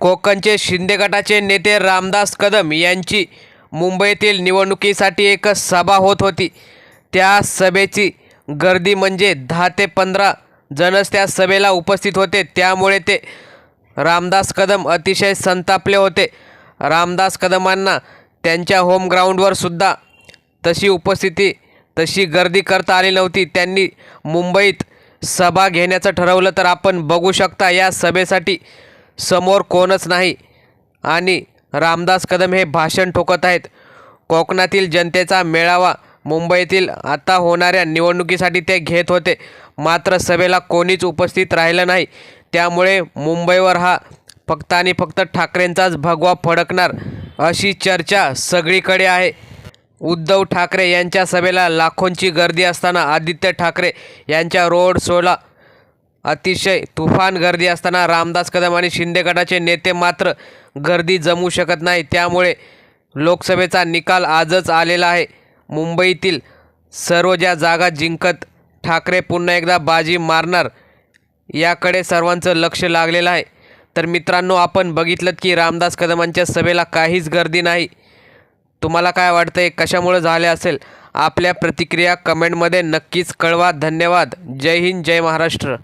कोकणचे शिंदे गटाचे नेते रामदास कदम यांची मुंबईतील निवडणुकीसाठी एक सभा होत होती. त्या सभेची गर्दी म्हणजे दहा ते पंधरा जणच त्या सभेला उपस्थित होते. त्यामुळे ते रामदास कदम अतिशय संतापले होते. रामदास कदमांना त्यांच्या होम ग्राउंडवर सुद्धा तशी उपस्थिती तशी गर्दी करता आली नव्हती. त्यांनी मुंबईत सभा घेण्याचं ठरवलं तर आपण बघू शकता या सभेसाठी समोर कोणच नाही. आणि रामदास कदम हे भाषण ठोकत आहेत. कोकणातील जनतेचा मेळावा मुंबईतील आता होणाऱ्या निवडणुकीसाठी ते घेत होते. मात्र सभेला कोणीच उपस्थित राहिलं नाही. त्यामुळे मुंबईवर हा फक्त आणि फक्त ठाकरेंचाच भगवा फडकणार अशी चर्चा सगळीकडे आहे. उद्धव ठाकरे यांच्या सभेला लाखोंची गर्दी असताना आदित्य ठाकरे यांच्या रोड शोला अतिशय तुफान गर्दी असताना रामदास कदम आणि शिंदे गटाचे नेते मात्र गर्दी जमू शकत नाही. त्यामुळे लोकसभेचा निकाल आजच आलेला आहे. मुंबईतील सर्व ज्या जागा जिंकत ठाकरे पुन्हा एकदा बाजी मारणार याकडे सर्वांचं लक्ष लागलेलं आहे. तर मित्रांनो आपण बघितलं की रामदास कदमांच्या सभेला काहीच गर्दी नाही. तुम्हाला काय वाटतंय? कशामुळे झाले असेल? आपल्या प्रतिक्रिया कमेंटमध्ये नक्कीच कळवा. धन्यवाद. जय हिंद जय महाराष्ट्र.